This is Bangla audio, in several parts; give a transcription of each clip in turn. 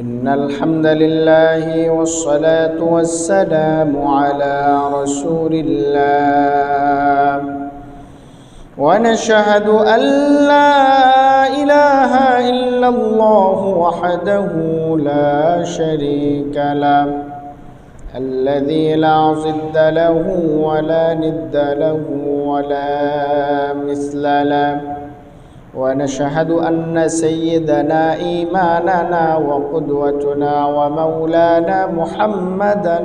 إن الحمد لله والصلاة والسلام على رسول الله. ونشهد أن لا إله إلا الله وحده لا شريك له. الذي لا ضد له ولا ند له ولا مثل له. ونشهد أن سيدنا إيماننا وقدوتنا ومولانا محمدا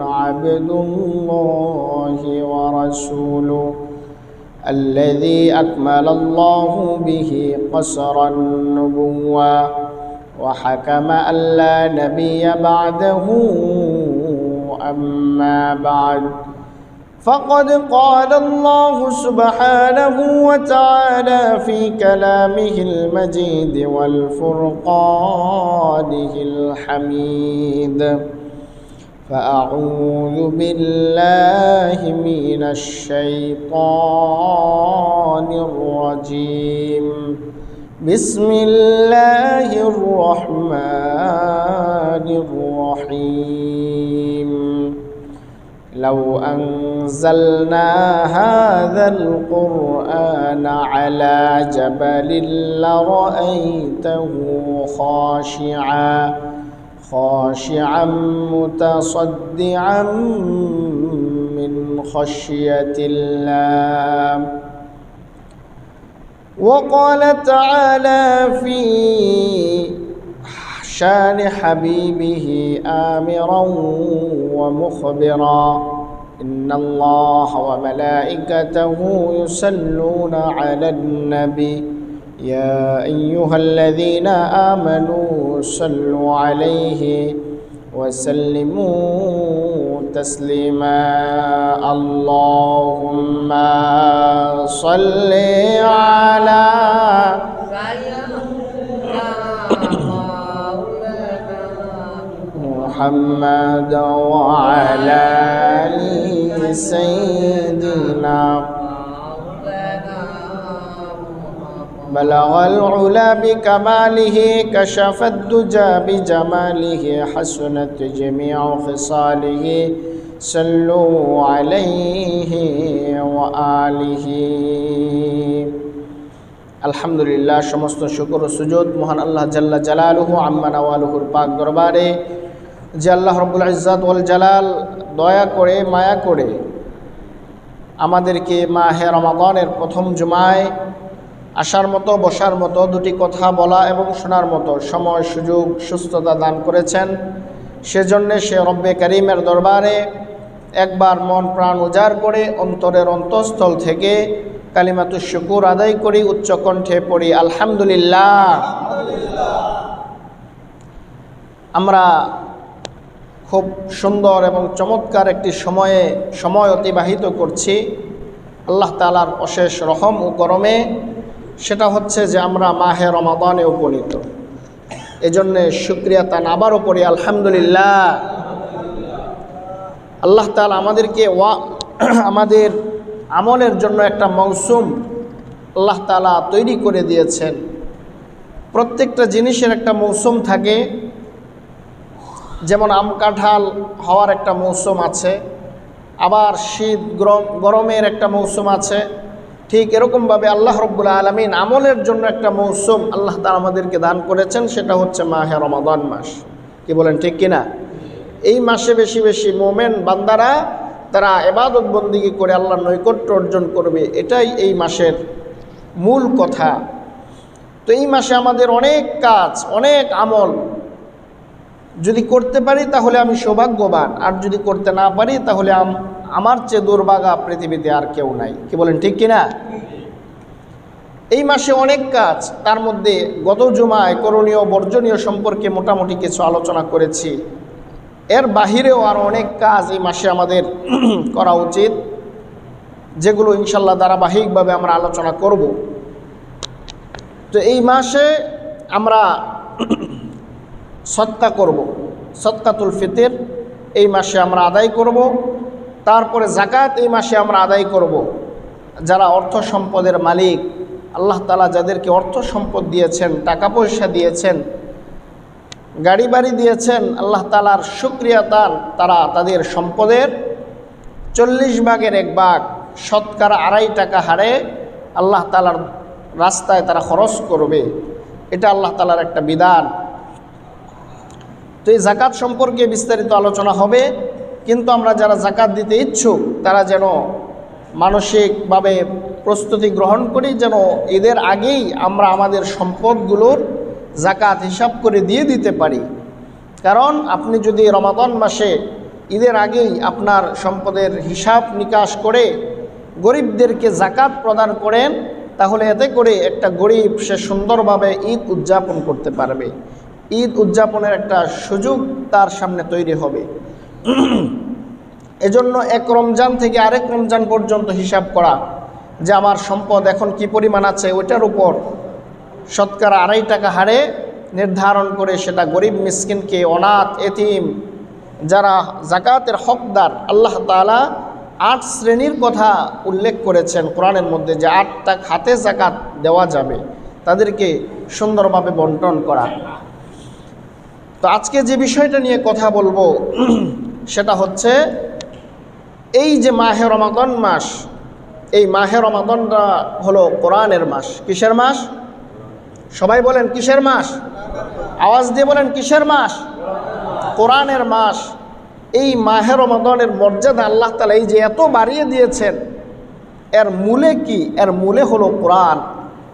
عبد الله ورسوله الذي أكمل الله به قصر النبوة وحكم أن لا نبي بعده أما بعد فقد قال الله سبحانه وتعالى في كلامه المجيد والفرقانه الحميد. فأعوذ بالله من الشيطان الرجيم. بسم الله الرحمن الرحيم. لو أنزلنا هذا القرآن على جبل لرأيته خاشعا خاشعا متصدعا من خشية الله. وقال تعالى في شان حبيبه آمرا ومخبرا. إن الله وملائكته يصلون على النبي. يا أيها الذين آمنوا صلوا عليه وسلموا تسليما. اللهم صل على محمد وعلى آل سيدنا بلغ العلا بكماله كشف الدجى بجماله حسنت جميع خصاله صلوا عليه وآله আলহামদুলিল্লাহ সমস্ত শুকর সুযোগ মহান আল্লাহ জাল্লা জালালুহু আম্মা নওয়ালুহুর পাক দরবারে যে আল্লাহ রব্বুল ইজ্জাত ওয়াল জালাল দয়া করে, মায়া করে আমাদেরকে মাহে রমাদানের প্রথম জুমায় আসার মতো, বসার মতো দুটি কথা বলা এবং শোনার মতো সময়, সুযোগ, সুস্থতা দান করেছেন। সেজন্যে সে রব্বে করিমের দরবারে একবার মন প্রাণ উজাড় করে অন্তরের অন্তঃস্থল থেকে কালিমাতু শুকুর আদায় করি উচ্চকণ্ঠে পড়ি, আলহামদুলিল্লাহ। আমরা খুব সুন্দর এবং চমৎকার একটি সময়ে, সময় অতিবাহিত করছি। আল্লাহ তালার অশেষ রহম ও করমে। সেটা হচ্ছে যে আমরা মাহে রমাদানে উপনীত। এজন্যে শুক্রিয়া তান আবারও পড়ি আলহামদুলিল্লাহ। আল্লাহ তালা আমাদেরকে ওয়া, আমাদের আমলের জন্য একটা মৌসুম আল্লাহ তালা তৈরি করে দিয়েছেন। প্রত্যেকটা জিনিসের একটা মৌসুম থাকে। যেমন আম কাঁঠাল হওয়ার একটা মৌসুম আছে, আবার শীত গরম, গরমের একটা মৌসুম আছে, ঠিক এরকমভাবে আল্লাহ রব্বুল্লা আলমিন আমলের জন্য একটা মৌসুম আল্লাহ তালা আমাদেরকে দান করেছেন, সেটা হচ্ছে মাহে রমাদান মাস। কি বলেন, ঠিক কিনা? এই মাসে বেশি বেশি মোমেন বান্দারা তারা এবাদত বন্দিগি করে আল্লাহর নৈকট্য অর্জন করবে, এটাই এই মাসের মূল কথা। তো এই মাসে আমাদের অনেক কাজ, অনেক আমল যদি করতে পারি তাহলে আমি সৌভাগ্যবান। আর যদি করতে না পারি তাহলে আমার চেয়ে দুর্ভাগা পৃথিবীতে আর কেউ নাই। কি বলেন, ঠিক কিনা? এই মাসে অনেক কাজ, তার মধ্যে গত জুমায় করণীয়, বর্জনীয় সম্পর্কে মোটামুটি কিছু আলোচনা করেছি। এর বাহিরেও আরও অনেক কাজ এই মাসে আমাদের করা উচিত, যেগুলো ইনশাল্লাহ ধারাবাহিকভাবে আমরা আলোচনা করব। তো এই মাসে আমরা সৎকা করব সৎকাতুল ফিতের, এই মাসে আমরা আদায় করব, তারপরে জাকাত এই মাসে আমরা আদায় করব। যারা অর্থ সম্পদের মালিক, আল্লাহ তালা যাদেরকে অর্থ সম্পদ দিয়েছেন, টাকা পয়সা দিয়েছেন, গাড়ি বাড়ি দিয়েছেন, আল্লাহ তালার শুক্রিয়া দান, তারা তাদের সম্পদের চল্লিশ ভাগের এক ভাগ শতকরা আড়াই টাকা হারে আল্লাহ তালার রাস্তায় তারা খরচ করবে। এটা আল্লাহ তালার একটা বিধান। তো এই জাকাত সম্পর্কে বিস্তারিত আলোচনা হবে, কিন্তু আমরা যারা জাকাত দিতে ইচ্ছুক, তারা যেন মানসিকভাবে প্রস্তুতি গ্রহণ করি, যেন এদের আগেই আমরা আমাদের সম্পদগুলোর জাকাত হিসাব করে দিয়ে দিতে পারি। কারণ আপনি যদি রমাদন মাসে ঈদের আগেই আপনার সম্পদের হিসাব নিকাশ করে গরিবদেরকে জাকাত প্রদান করেন, তাহলে এতে করে একটা গরিব সে সুন্দরভাবে ঈদ উদযাপন করতে পারবে। ঈদ উদযাপনের একটা সুযোগ তার সামনে তৈরি হবে। এজন্য এক রমজান থেকে আরেক রমজান পর্যন্ত হিসাব করা যে আমার সম্পদ এখন কি পরিমাণ আছে ওইটার উপর শতকরা আড়াই টাকা হারে নির্ধারণ করে সেটা গরিব মিসকিনকে অনাথ, এতিম, যারা জাকাতের হকদার, আল্লাহ তালা আট শ্রেণির কথা উল্লেখ করেছেন কোরআনের মধ্যে যে আটটা খাতে জাকাত দেওয়া যাবে, তাদেরকে সুন্দরভাবে বন্টন করা। তো আজকে যে বিষয়টা নিয়ে কথা বলব, সেটা হচ্ছে এই যে মাহে রমাদন মাস, এই মাহে রমাদনটা হলো কোরআনের মাস। কিসের মাস? সবাই বলেন, কিসের মাস? আওয়াজ দিয়ে বলেন, কিসের মাস? কোরআনের মাস। এই মাহে রমাদনের মর্যাদা আল্লাহ তালা এই যে এত বাড়িয়ে দিয়েছেন, এর মূলে কি? এর মূলে হলো কোরআন।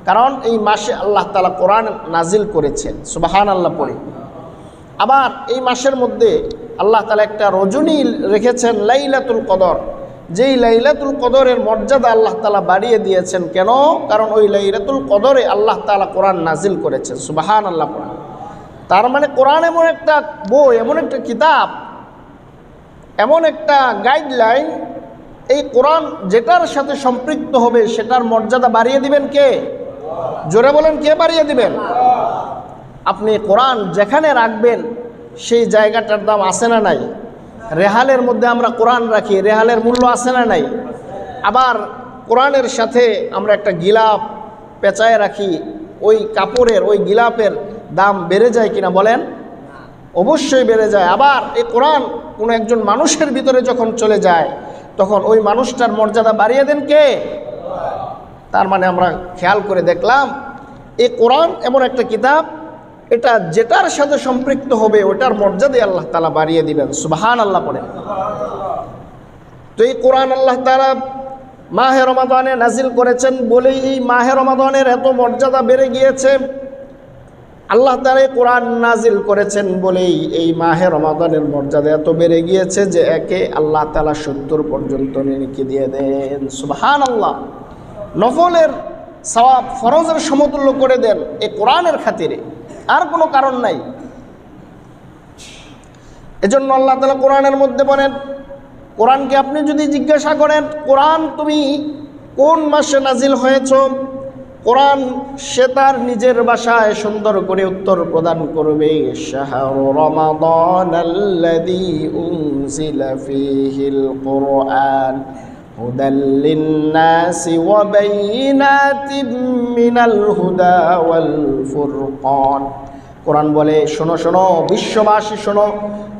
কারণ এই মাসে আল্লাহ তালা কোরআন নাজিল করেছেন। সুবাহান আল্লাহ পড়ে। আবার এই মাসের মধ্যে আল্লাহ তালা একটা রজনী রেখেছেন লাইলাতুল কদর। যেই লাইলাতুল কদরের মর্যাদা আল্লাহ তালা বাড়িয়ে দিয়েছেন কেন? কারণ ওই লাইলাতুল কদরে আল্লাহ তালা কোরআন নাজিল করেছেন। সুবাহান আল্লাহ কোরআন। তার মানে কোরআন এমন একটা বই, এমন একটা কিতাব, এমন একটা গাইডলাইন, এই কোরআন যেটার সাথে সম্পৃক্ত হবে সেটার মর্যাদা বাড়িয়ে দিবেন কে? জোরে বলেন, কে বাড়িয়ে দিবেন? আপনি কোরআন যেখানে রাখবেন, সেই জায়গাটার দাম আছে না নাই? রেহালের মধ্যে আমরা কোরআন রাখি, রেহালের মূল্য আছে না নাই? আবার কোরআনের সাথে আমরা একটা গিলাপ পেঁচায় রাখি, ওই কাপড়ের, ওই গিলাপের দাম বেড়ে যায় কিনা বলেন? অবশ্যই বেড়ে যায়। আবার এই কোরআন কোনো একজন মানুষের ভিতরে যখন চলে যায়, তখন ওই মানুষটার মর্যাদা বাড়িয়ে দেন কে? তার মানে আমরা খেয়াল করে দেখলাম, এই কোরআন এমন একটা কিতাব এটা যেটার সাথে সম্পৃক্ত হবে, ওটার মর্যাদাই আল্লাহ তালা বাড়িয়ে দিবেন সুবাহান আল্লাহ পড়ে। তো এই কোরআন আল্লাহ তালা মাহে রমাদানে নাজিল করেছেন বলেই এই মাহে রমাদানের এত মর্যাদা বেড়ে গিয়েছে। আল্লাহ এই কোরআন নাজিল করেছেন বলেই এই মাহে রমাদানের মর্যাদা এত বেড়ে গিয়েছে যে একে আল্লাহ তালা সত্তর পর্যন্ত নিরিকে দিয়ে দেন সুবাহান আল্লাহ নফলের সওয়াব ফরজের সমতুল্য করে দেন এ কোরআনের খাতিরে। আর কোনো কারণ নাই। এজন্য আল্লাহ তালা কোরআনের মধ্যে বলেন, কোরআনকে আপনি যদি জিজ্ঞাসা করেন, কোরআন তুমি কোন মাসে নাজিল হয়েছ? কোরআন সে তার নিজের বাসায় সুন্দর করে উত্তর প্রদান করবে। কুরআন। ওয়া বাইয়িনাতিন মিনাল হুদা ওয়াল ফুরকান। কোরআন বলে, শোনো শোনো, বিশ্ববাসী, শোনো,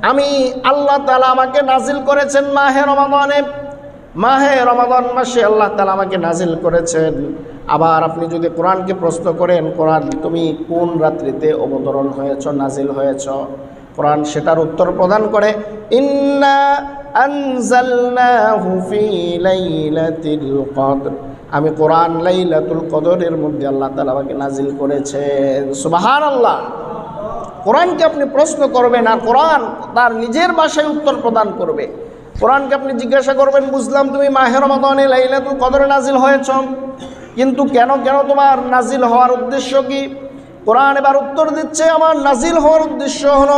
আমি আল্লাহ তালা আমাকে নাজিল করেছেন মাহে রমাদানে। মাহে রমাদান মাসে আল্লাহ তালা আমাকে নাজিল করেছেন। আবার আপনি যদি কোরআনকে প্রশ্ন করেন, কোরআন, তুমি কোন রাত্রিতে অবতরণ হয়েছ নাজিল হয়েছ? কোরআন সেটার উত্তর প্রদান করে, ইন্না আনজালনাহু ফি লাইলাতিল কদর। আমি কোরআন লাইলাতুল কদরের মধ্যে আল্লাহ তাআলা আমাকে নাজিল করেছেন। সুবহানাল্লাহ। কোরআনকে আপনি প্রশ্ন করবেন আর কোরআন তার নিজের ভাষায় উত্তর প্রদান করবে। কোরআনকে আপনি জিজ্ঞাসা করবেন, বুঝলাম তুমি মাহের রমাদানে লাইলাতুল কদরে নাজিল হয়েছ। কিন্তু কেন কেন তোমার নাজিল হওয়ার উদ্দেশ্য কি? কোরআন এবার উত্তর দিচ্ছে, আমার নাজিল হওয়ার উদ্দেশ্য হলো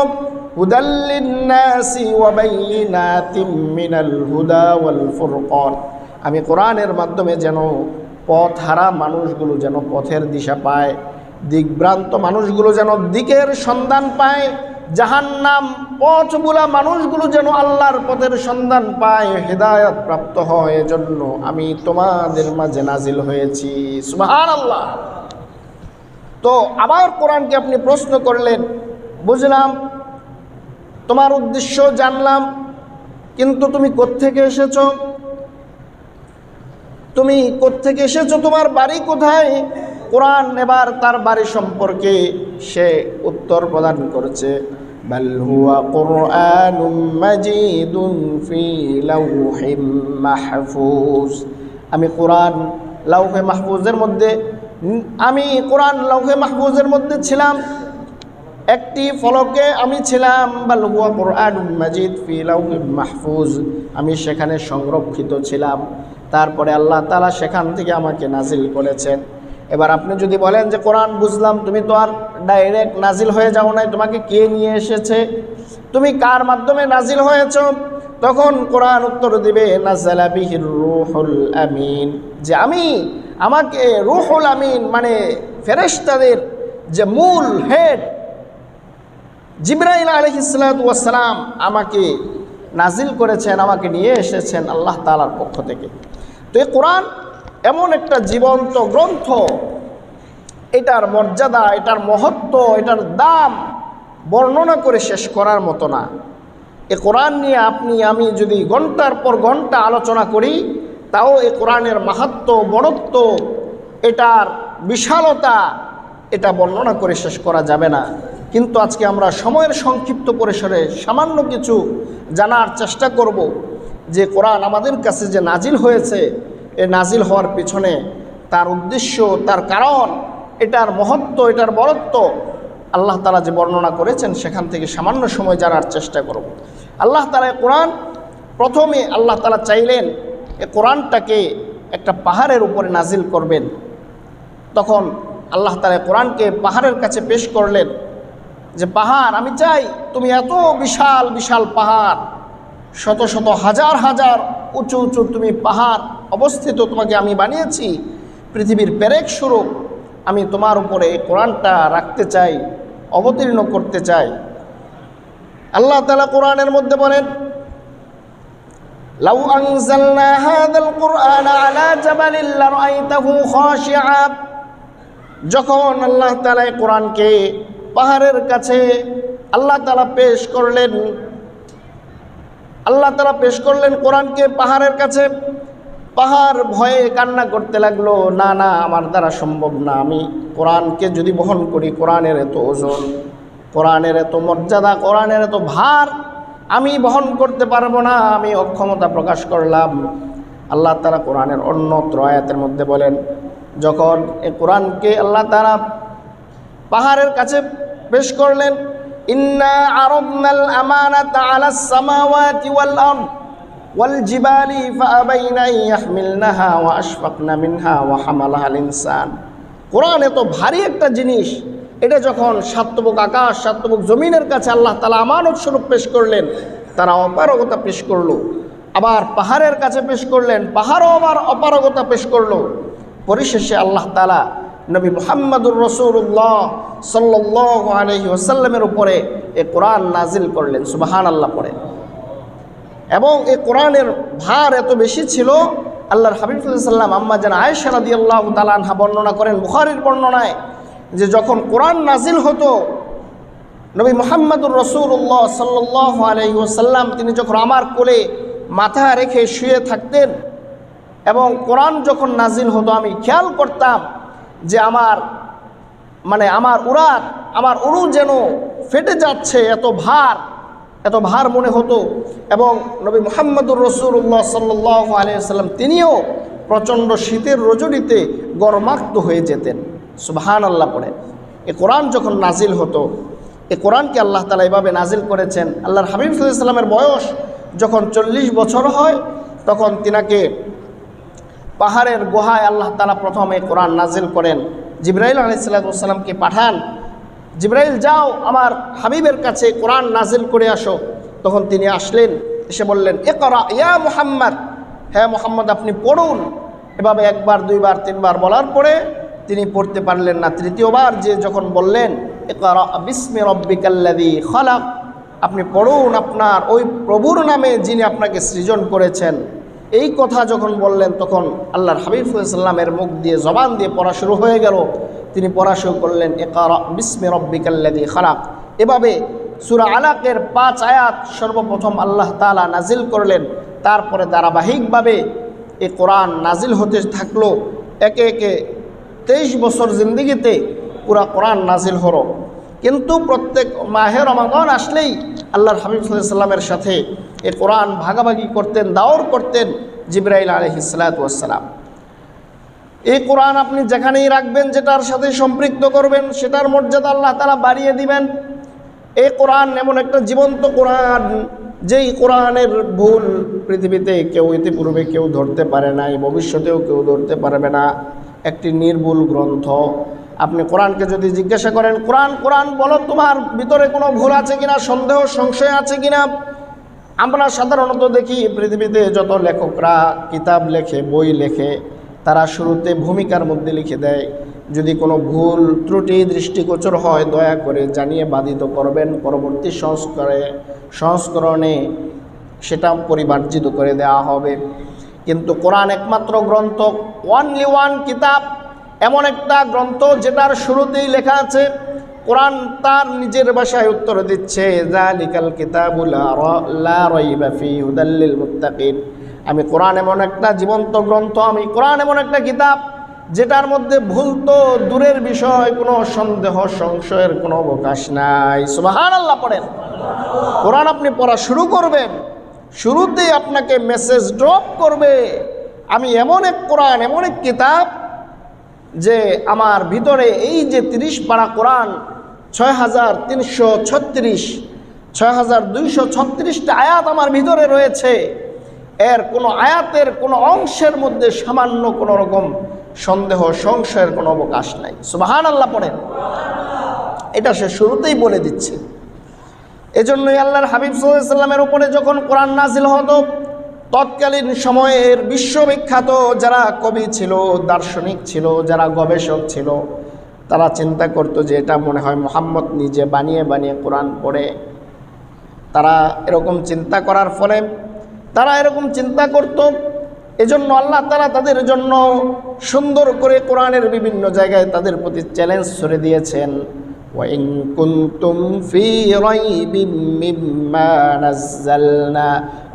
আমি কোরআনের মাধ্যমে যেন পথ হারা মানুষগুলো যেন পথের দিশা পায়, দিকভ্রান্ত মানুষগুলো যেন দিকের সন্ধান পায়, জাহান্নাম পথগুলা মানুষগুলো যেন আল্লাহর পথের সন্ধান পায়, হেদায়ত প্রাপ্ত হয়। এজন্য আমি তোমাদের মাঝে নাজিল হয়েছি। সুবহান আল্লাহ তো আবার কোরআনকে আপনি প্রশ্ন করলেন, বুঝলাম তোমার উদ্দেশ্য জানলাম, কিন্তু তুমি কোত্থেকে এসেছ? তুমি কোত্থেকে এসেছ? তোমার বাড়ি কোথায়? কোরআন এবার তার বাড়ি সম্পর্কে সে উত্তর প্রদান করছে। আমি কোরআন লাউহে মাহফুজের মধ্যে, আমি কোরআন লাউহে মাহফুজের মধ্যে ছিলাম। একটি ফলকে আমি ছিলাম। বা লহুয়া কোরআন মাজিদ ফি লাউহি মাহফুজ। আমি সেখানে সংরক্ষিত ছিলাম। তারপরে আল্লাহ তালা সেখান থেকে আমাকে নাজিল করেছেন। এবার আপনি যদি বলেন যে, কোরআন বুঝলাম, তুমি তো আর ডাইরেক্ট নাজিল হয়ে যাও নাই, তোমাকে কে নিয়ে এসেছে? তুমি কার মাধ্যমে নাজিল হয়েছ? তখন কোরআন উত্তর দিবে রুহুল আমিন। যে আমি, আমাকে রুহুল আমিন মানে ফেরেশতাদের যে মূল হেড জিব্রাইল আলহিসাম আমাকে নাজিল করেছেন, আমাকে নিয়ে এসেছেন আল্লাহ তালার পক্ষ থেকে। তো এই কোরআন এমন একটা জীবন্ত গ্রন্থ, এটার মর্যাদা, এটার মহত্ব, এটার দাম বর্ণনা করে শেষ করার মতো না। এ কোরআন নিয়ে আপনি, আমি যদি ঘণ্টার পর ঘণ্টা আলোচনা করি, তাও এ কোরআনের মাহাত্ম, বড়ত্ব, এটার বিশালতা, এটা বর্ণনা করে শেষ করা যাবে না। কিন্তু আজকে আমরা সময়ের সংক্ষিপ্ত পরিসরে সামান্য কিছু জানার চেষ্টা করব যে কোরআন আমাদের কাছে যে নাজিল হয়েছে, এ নাজিল হওয়ার পিছনে তার উদ্দেশ্য, তার কারণ, এটার মহত্ব, এটার বরত্ব আল্লাহ তালা যে বর্ণনা করেছেন, সেখান থেকে সামান্য সময় জানার চেষ্টা করব। আল্লাহ তালা কোরআন প্রথমে আল্লাহ তালা চাইলেন এ কোরআনটাকে একটা পাহাড়ের উপরে নাজিল করবেন। তখন আল্লাহ তালা কোরআনকে পাহাড়ের কাছে পেশ করলেন। যে পাহাড় আমি চাই তুমি এত বিশাল বিশাল পাহাড় শত শত হাজার হাজার উঁচু উঁচু তুমি পাহাড় অবস্থিত তোমাকে আমি বানিয়েছি পৃথিবীর পেরেক স্বরূপ আমি তোমার উপরে এই কোরআনটা রাখতে চাই অবতীর্ণ করতে চাই আল্লাহ তালা কোরআনের মধ্যে বলেন لو أنزلنا هذا القرآن على جبل لرأيته خاشعا যখন আল্লাহ তালা এই কোরআনকে পাহাড়ের কাছে আল্লাহ তালা পেশ করলেন। আল্লাহ তালা পেশ করলেন কোরআনকে পাহাড়ের কাছে। পাহাড় ভয়ে কান্না করতে লাগল, না না, আমার দ্বারা সম্ভব না, আমি কোরআনকে যদি বহন করি, কোরআনের এত ওজন, কোরআনের এত মর্যাদা, কোরআনের এত ভার, আমি বহন করতে পারব না, আমি অক্ষমতা প্রকাশ করলাম। আল্লাহ তারা কোরআনের অন্যত্র আয়াতের মধ্যে বলেন, যখন এ কোরআনকে আল্লাহ তারা পাহাড়ের কাছে পেশ করলেন, ইন্না আরবনাল আমানাত আলা সামাওয়াতি ওয়াল আরদ ফাআবাইনা ইয়াহমিলনাহা ওয়া আশফাকনা মিনহা ওয়া হামালাহাল ইনসান। কোরআন এত ভারী একটা জিনিস, এটা যখন সাতবুক আকাশ সাতবুক জমিনের কাছে আল্লাহ তালা আমানত স্বরূপ পেশ করলেন, তারা অপারগতা পেশ করল। আবার পাহাড়ের কাছে পেশ করলেন, পাহাড়ও আবার অপারগতা পেশ করল। পরিশেষে আল্লাহ তালা নবী মোহাম্মদুর রসুল্লাহ সাল্লাহ আলহি ওসাল্লামের উপরে এ কোরআন নাজিল করলেন সুবাহান আল্লাহ পরে এবং এ কোরআনের ভার এত বেশি ছিল, আল্লাহর হাবিবুল্লাম আম্মা যেন আয়েশা রাদি আল্লাহ তালানহা বর্ণনা করেন বুখারির বর্ণনায় যে যখন কোরআন নাজিল হতো, নবী মোহাম্মদুর রসুল্লাহ সাল্লাহ আলহি ওসাল্লাম তিনি যখন আমার কোলে মাথা রেখে শুয়ে থাকতেন এবং কোরআন যখন নাজিল হতো, আমি খেয়াল করতাম যে আমার মানে আমার উড়াত আমার উড়ু যেন ফেটে যাচ্ছে এত ভার এত ভার মনে হতো। এবং নবী মোহাম্মদুর রসুল্লাহ সাল্লাহ আলিয়াল্লাম তিনিও প্রচণ্ড শীতের রজনীতে গরমাক্ত হয়ে যেতেন। সুবহান আল্লাহ পড়ে। এ কোরআন যখন নাজিল হতো, এ কোরআনকে আল্লাহ তালা এভাবে নাজিল করেছেন। আল্লাহর হাবিব বয়স যখন চল্লিশ বছর হয়, তখন তিনাকে পাহাড়ের গুহায় আল্লাহ তালা প্রথমে কোরআন নাজিল করেন। জিব্রাইল আলাইসাল্লামকে পাঠান, জিব্রাইল, যাও, আমার হাবিবের কাছে কোরআন নাজিল করে আসো। তখন তিনি আসলেন, এসে বললেন এ করা ইয়া মোহাম্মদ। হ্যাঁ মোহাম্মদ, আপনি পড়ুন। এভাবে একবার, দুইবার, তিনবার বলার পরে তিনি পড়তে পারলেন না। তৃতীয়বার যে যখন বললেন এ করা বিস্মে রব্বিকাল্লাদি খলাক, আপনি পড়ুন আপনার ওই প্রভুর নামে যিনি আপনাকে সৃজন করেছেন। এই কথা যখন বললেন, তখন আল্লাহর হাবিবুল্লামের মুখ দিয়ে জবান দিয়ে পড়া শুরু হয়ে গেল। তিনি পড়া শুরু করলেন একার বিস্মে রব্বিকাল্লাদি এভাবে সুরা আলাকের পাঁচ আয়াত সর্বপ্রথম আল্লাহ তালা নাজিল করলেন। তারপরে ধারাবাহিকভাবে এ কোরআন নাজিল হতে থাকল। একে একে তেইশ বছর জিন্দিগিতে পুরা কোরআন নাজিল হলো। কিন্তু প্রত্যেক মাহে রমাদান আসলেই আল্লাহর হাবিব সাল্লামের সাথে এ কোরআন ভাগাভাগি করতেন দাওর করতেন জিব্রাইল আলহিসাল্লাম এই কোরআন আপনি যেখানেই রাখবেন, যেটার সাথে সম্পৃক্ত করবেন, সেটার মর্যাদা আল্লাহ তারা বাড়িয়ে দিবেন। এই কোরআন এমন একটা জীবন্ত কোরআন, যেই কোরআনের ভুল পৃথিবীতে কেউ ইতিপূর্বে কেউ ধরতে পারে নাই, ভবিষ্যতেও কেউ ধরতে পারবে না। একটি নির্ভুল গ্রন্থ আপনি কোরআনকে যদি জিজ্ঞাসা করেন, কোরআন কোরআন, বলো তোমার ভিতরে কোনো ভুল আছে কিনা, সন্দেহ, সংশয় আছে কিনা? আমরা সাধারণত দেখি পৃথিবীতে যত লেখকরা কিতাব লেখে, বই লেখে, তারা শুরুতে ভূমিকার মধ্যে লিখে দেয়। যদি কোনো ভুল, ত্রুটি, দৃষ্টিগোচর হয়, দয়া করে জানিয়ে বাধিত করবেন। পরবর্তী সংস্কারে, সংস্করণে সেটা পরিমার্জিত করে দেওয়া হবে। কিন্তু কোরআন একমাত্র গ্রন্থ ওয়ানলি ওয়ান কিতাব। এমন একটা গ্রন্থ যেটার শুরুতেই লেখা আছে, কোরআন তার নিজের ভাষায় উত্তর দিচ্ছে আমি কোরআন এমন একটা জীবন্ত গ্রন্থ, আমি কোরআন এমন একটা কিতাব যেটার মধ্যে ভুল তো দূরের বিষয়, কোনো সন্দেহ, সংশয়ের কোনো অবকাশ নাই। সুবাহান আল্লাহ পড়েন। কোরআন আপনি পড়া শুরু করবেন, শুরুতেই আপনাকে মেসেজ ড্রপ করবে। আমি এমন এক কোরআন, এমন এক কিতাব যে আমার ভিতরে এই যে তিরিশ পাড়া কোরআন ছয় হাজার তিনশো ছত্রিশ ছয় হাজার দুইশো ছত্রিশটা আয়াত আমার ভিতরে রয়েছে, এর কোনো আয়াতের কোনো অংশের মধ্যে সামান্য কোনো রকম সন্দেহ, সংশয়ের কোনো অবকাশ নাই। সুবাহান আল্লাহ পড়েন। এটা সে শুরুতেই বলে দিচ্ছে। এজন্যই আল্লাহর হাবিব সাল্লামের উপরে যখন কোরআন নাজিল হতো তৎকালীন সময়ের বিশ্ববিখ্যাত যারা কবি ছিল, দার্শনিক ছিল, যারা গবেষক ছিল, তারা চিন্তা করতো যে এটা মনে হয় মোহাম্মদ নিজে বানিয়ে বানিয়ে কোরআন পড়ে। তারা এরকম চিন্তা করার ফলে তারা এরকম চিন্তা করত। এজন্য আল্লাহ তারা তাদের জন্য সুন্দর করে কোরআনের বিভিন্ন জায়গায় তাদের প্রতি চ্যালেঞ্জ ছড়ে দিয়েছেন। وإن كنتم في ريب مما نزلنا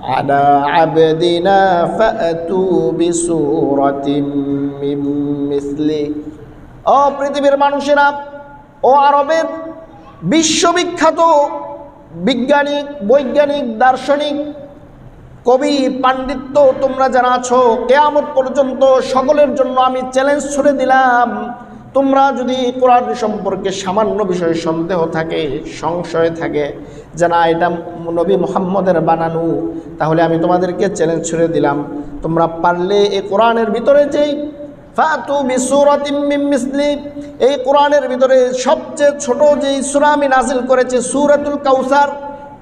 على عبدنا فأتوا بسورة من مثله ও পৃথিবীর মানুষেরা ও আরবের বিশ্ববিখ্যাত বিজ্ঞানিক বৈজ্ঞানিক দার্শনিক কবি পাণ্ডিত্য তোমরা যারা আছো কেয়ামত পর্যন্ত সকলের জন্য আমি চ্যালেঞ্জ ছুড়ে দিলাম তোমরা যদি কোরআন সম্পর্কে সামান্য বিষয়ে সন্দেহ থাকে, সংশয় থাকে যে না, এটা নবী মোহাম্মদের বানানো, তাহলে আমি তোমাদেরকে চ্যালেঞ্জ ছুড়ে দিলাম। তোমরা পারলে এই কোরআনের ভিতরে যেই ফাতু বিসুরাতিম মিন মিসলি, এই কোরআনের ভিতরে সবচেয়ে ছোট যেই সূরা নাজিল করেছি, সূরাতুল কাউসার,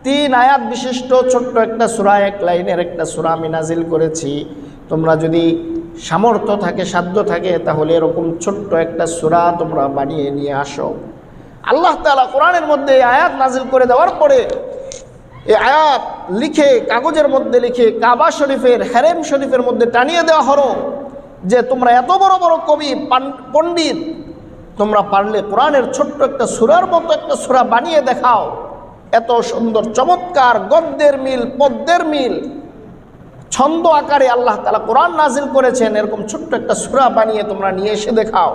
তিন আয়াত বিশিষ্ট ছোট্ট একটা সুরা, এক লাইনের একটা সূরা আমি নাজিল করেছি। তোমরা যদি সামর্থ্য থাকে, সাধ্য থাকে, তাহলে এরকম ছোট্ট একটা সূরা তোমরা বানিয়ে নিয়ে আসো। আল্লাহ তাআলা কোরআনের মধ্যে আয়াত নাজিল করে দেওয়ার পরে এই আয়াত লিখে, কাগজের মধ্যে লিখে, কাবা শরীফের হ্যারেম শরীফের মধ্যে টানিয়ে দেওয়া হলো যে তোমরা এত বড় বড় কবি পণ্ডিত, তোমরা পারলে কোরআনের ছোট্ট একটা সুরার মতো একটা সুরা বানিয়ে দেখাও। এত সুন্দর, চমৎকার, গদ্যের মিল পদ্মের মিল ছন্দ আকারে আল্লাহ তালা কোরআন নাজিল করেছেন, এরকম ছোট্ট একটা সুরা বানিয়ে তোমরা নিয়ে এসে দেখাও।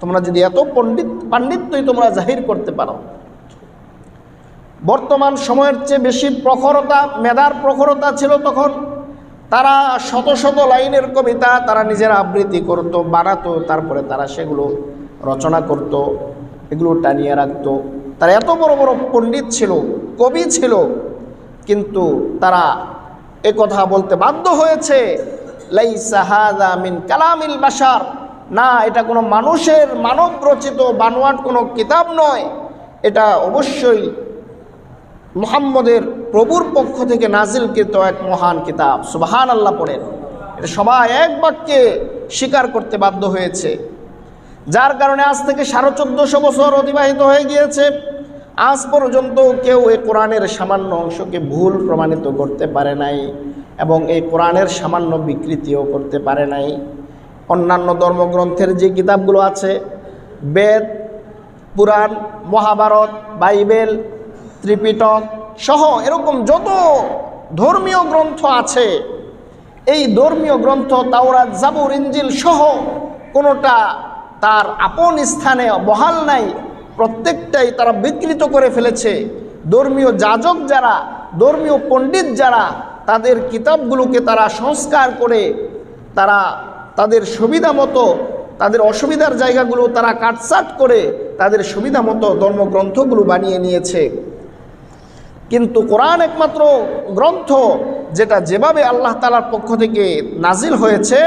তোমরা যদি এত পণ্ডিত, পাণ্ডিত্যই তোমরা জাহির করতে পারো। বর্তমান সময়ের চেয়ে বেশি প্রখরতা, মেধার প্রখরতা ছিল তখন। তারা শত শত লাইনের কবিতা তারা নিজের আবৃত্তি করত, বানাতো, তারপরে তারা সেগুলো রচনা করত, এগুলো টানিয়ে রাখতো। তারা এত বড় বড় পণ্ডিত ছিল, কবি ছিল, কিন্তু তারা এ কথা বলতে বাধ্য হয়েছে। কালামিল বাশার। না, এটা কোনো মানুষের মানব রচিত বানোয়াট, কোনো কিতাব নয়। এটা অবশ্যই মুহাম্মদের প্রভুর পক্ষ থেকে নাজিলকৃত এক মহান কিতাব। সুবাহান আল্লাহ পড়েন। এটা সবাই এক বাক্যে স্বীকার করতে বাধ্য হয়েছে। যার কারণে আজ থেকে সাড়ে চোদ্দোশো বছর অতিবাহিত হয়ে গিয়েছে। আজ পর্যন্ত কেউ এই কোরআনের সামান্য অংশকে ভুল প্রমাণিত করতে পারে নাই এবং এই কোরআনের সামান্য বিকৃতিও করতে পারে নাই। অন্যান্য ধর্মগ্রন্থের যে কিতাবগুলো আছে, বেদ, পুরাণ, মহাভারত, বাইবেল, ত্রিপিটক সহ এরকম যত ধর্মীয় গ্রন্থ আছে, এই ধর্মীয় গ্রন্থ, তাওরাত, জাবুর ইঞ্জিল সহ কোনোটা তার আপন স্থানে বহাল নাই। প্রত্যেকটাই তারা বিকৃত করে ফেলেছে। ধর্মীয় যাজক যারা, ধর্মীয় পণ্ডিত যারা, তাদের কিতাবগুলোকে তারা সংস্কার করে তারা তাদের সুবিধা মতো, তাদের অসুবিধার জায়গাগুলো তারা কাটসাট করে তাদের সুবিধা মতো ধর্মগ্রন্থগুলো বানিয়ে নিয়েছে। কিন্তু কোরআন একমাত্র গ্রন্থ যেটা যেভাবে আল্লাহ তালার পক্ষ থেকে নাজিল হয়েছে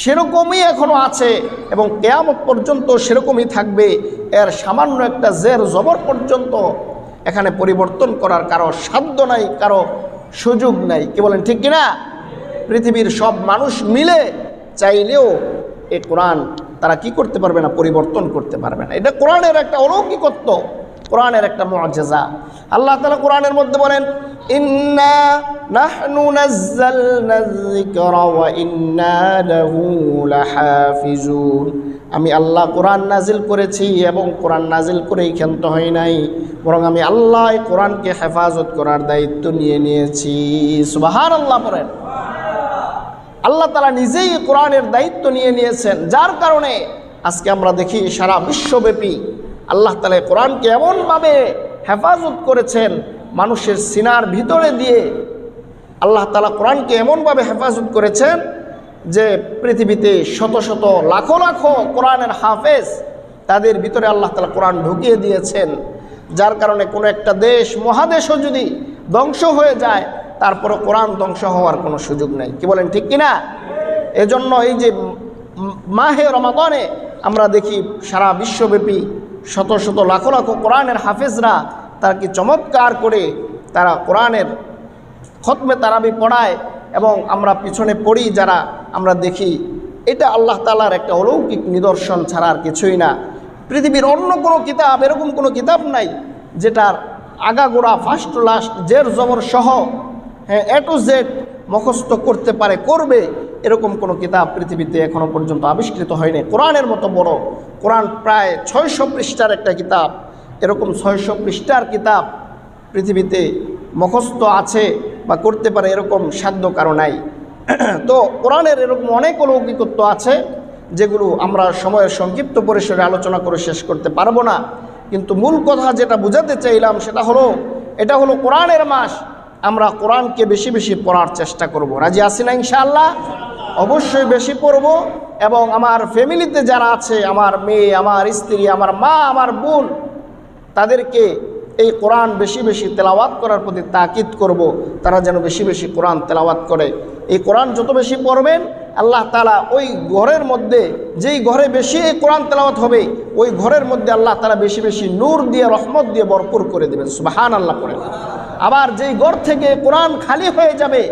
সেরকমই এখনও আছে এবং কেয়ামত পর্যন্ত সেরকমই থাকবে। এর সামান্য একটা জের জবর পর্যন্ত এখানে পরিবর্তন করার কারও সাধ্য নাই, কারও সুযোগ নাই। কি বলেন, ঠিক কিনা? পৃথিবীর সব মানুষ মিলে চাইলেও এ কোরআন তারা কি করতে পারবে না, পরিবর্তন করতে পারবে না। এটা কোরআনের একটা অলৌকিকত্ব, কোরআনের একটা মজেজা আল্লাহ তালা কোরআনের মধ্যে বলেন, ইন্না আমি আল্লাহ কোরআন নাজিল করেছি এবং কোরআন নাজিল করেই ক্ষান্ত হয় নাই, বরং আমি আল্লাহ কোরআনকে হেফাজত করার দায়িত্ব নিয়ে নিয়েছি। সুবাহান আল্লাহ পড়েন। আল্লাহ তালা নিজেই কোরআনের দায়িত্ব নিয়ে নিয়েছেন, যার কারণে আজকে আমরা দেখি সারা বিশ্বব্যাপী আল্লাহ তালা কোরআনকে এমনভাবে হেফাজত করেছেন মানুষের সিনার ভিতরে দিয়ে আল্লাহ তালা কোরআনকে এমনভাবে হেফাজত করেছেন যে পৃথিবীতে শত শত লাখো লাখো কোরআনের হাফেজ তাদের ভিতরে আল্লাহ তালা কোরআন ঢুকিয়ে দিয়েছেন। যার কারণে কোনো একটা দেশ, মহাদেশও যদি ধ্বংস হয়ে যায় তারপরে কোরআন ধ্বংস হওয়ার কোনো সুযোগ নেই। কি বলেন, ঠিক কিনা? এজন্য এই যে মাহে রমাদানে আমরা দেখি সারা বিশ্বব্যাপী শত শত লাখো লাখো কোরআনের হাফেজরা তার কি চমৎকার করে তারা কোরআনের খতমে তারাবি পড়ায় এবং আমরা পিছনে পড়ি যারা আমরা দেখি, এটা আল্লাহ তালার একটা অলৌকিক নিদর্শন ছাড়া আর কিছুই না। পৃথিবীর অন্য কোনো কিতাব, এরকম কোনো কিতাব নাই যেটার আগাগোড়া ফার্স্ট লাস্ট জের জবর সহ হ্যাঁ এ টু জেড মুখস্থ করতে পারে, করবে, এরকম কোনো কিতাব পৃথিবীতে এখনও পর্যন্ত আবিষ্কৃত হয়নি। কোরআনের মতো বড়, কোরআন প্রায় ছয়শো পৃষ্ঠার একটা কিতাব এরকম ছয়শো পৃষ্ঠার কিতাব পৃথিবীতে মুখস্থ আছে বা করতে পারে এরকম সাধ্য কারও নাই। তো কোরআনের এরকম অনেক অলৌকিকত্ব আছে, যেগুলো আমরা সময়ের সংক্ষিপ্ত পরিসরে আলোচনা করে শেষ করতে পারব না। কিন্তু মূল কথা যেটা বুঝাতে চাইলাম সেটা হলো, এটা হলো কোরআনের মাস, আমরা কোরআনকে বেশি বেশি পড়ার চেষ্টা করব। রাজি আসি না ইনশাআল্লাহ? অবশ্যই বেশি পড়ব এবং আমার ফ্যামিলিতে যারা আছে, আমার মেয়ে, আমার স্ত্রী, আমার মা, আমার বোন তাদেরকে এই কোরআন বেশি বেশি তেলাওয়াত করার প্রতি তাকিদ করব। তারা যেন বেশি বেশি কোরআন তেলাওয়াত করে। এই কোরআন যত বেশি পড়বেন, আল্লাহ তালা ওই ঘরের মধ্যে, যেই ঘরে বেশি এই কোরআন তেলাওয়াত হবে, ওই ঘরের মধ্যে আল্লাহ তালা বেশি বেশি নূর দিয়ে, রহমত দিয়ে ভরপুর করে দেবেন। সুবাহান আল্লাহ করে আবার যেই ঘর থেকে কোরআন খালি হয়ে যাবে,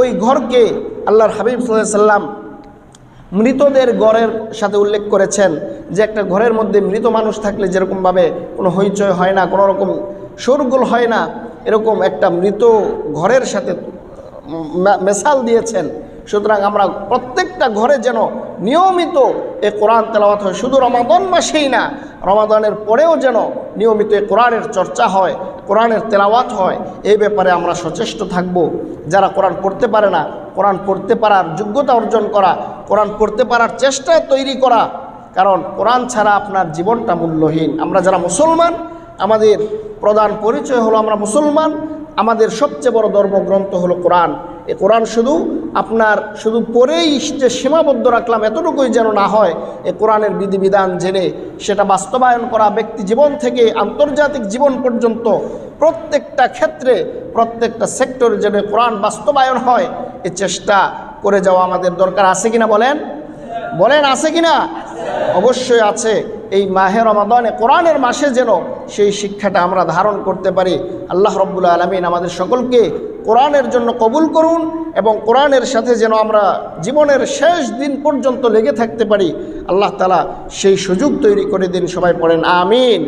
ওই ঘরকে আল্লাহর হাবিব সাল্লাম মৃতদের গড়ের সাথে উল্লেখ করেছেন যে একটা ঘরের মধ্যে মৃত মানুষ থাকলে যেরকমভাবে কোনো হইচয় হয় না, কোনো রকম শোরগোল হয় না, এরকম একটা মৃত ঘরের সাথে মেশাল দিয়েছেন। সুতরাং আমরা প্রত্যেকটা ঘরে যেন নিয়মিত এ কোরআন তেলাওয়াত হয়। শুধু রমাদন মাসেই না, রমাদানের পরেও যেন নিয়মিত এ কোরআনের চর্চা হয়, কোরআনের তেলাওয়াত হয়, এই ব্যাপারে আমরা সচেষ্ট থাকব। যারা কোরআন পড়তে পারে না, কোরআন পড়তে পারার যোগ্যতা অর্জন করা, কোরআন পড়তে পারার চেষ্টা তৈরি করা, কারণ কোরআন ছাড়া আপনার জীবনটা মূল্যহীন। আমরা যারা মুসলমান, আমাদের প্রধান পরিচয় হলো আমরা মুসলমান, আমাদের সবচেয়ে বড় ধর্মগ্রন্থ হলো কোরআন। এ কোরআন শুধু আপনার, শুধু পড়েই যে সীমাবদ্ধ রাখলাম, এতটুকুই যেন না হয়, এ কোরআনের বিধিবিধান জেনে সেটা বাস্তবায়ন করা ব্যক্তি জীবন থেকে আন্তর্জাতিক জীবন পর্যন্ত প্রত্যেকটা ক্ষেত্রে, প্রত্যেকটা সেক্টরে যেন কোরআন বাস্তবায়ন হয়, এ চেষ্টা করে যাওয়া আমাদের দরকার আছে কিনা বলেন? বলেন আছে কিনা? অবশ্যই আছে। এই মাহের রমাদানে, কোরআনের মাসে যেন সেই শিক্ষাটা আমরা ধারণ করতে পারি। আল্লাহ রব্বুল আলমিন আমাদের সকলকে কোরআনের জন্য কবুল করুন এবং কোরআনের সাথে যেন আমরা জীবনের শেষ দিন পর্যন্ত লেগে থাকতে পারি। আল্লাহ তালা সেই সুযোগ তৈরি করে দিন। সবাই পড়েন, আমিন।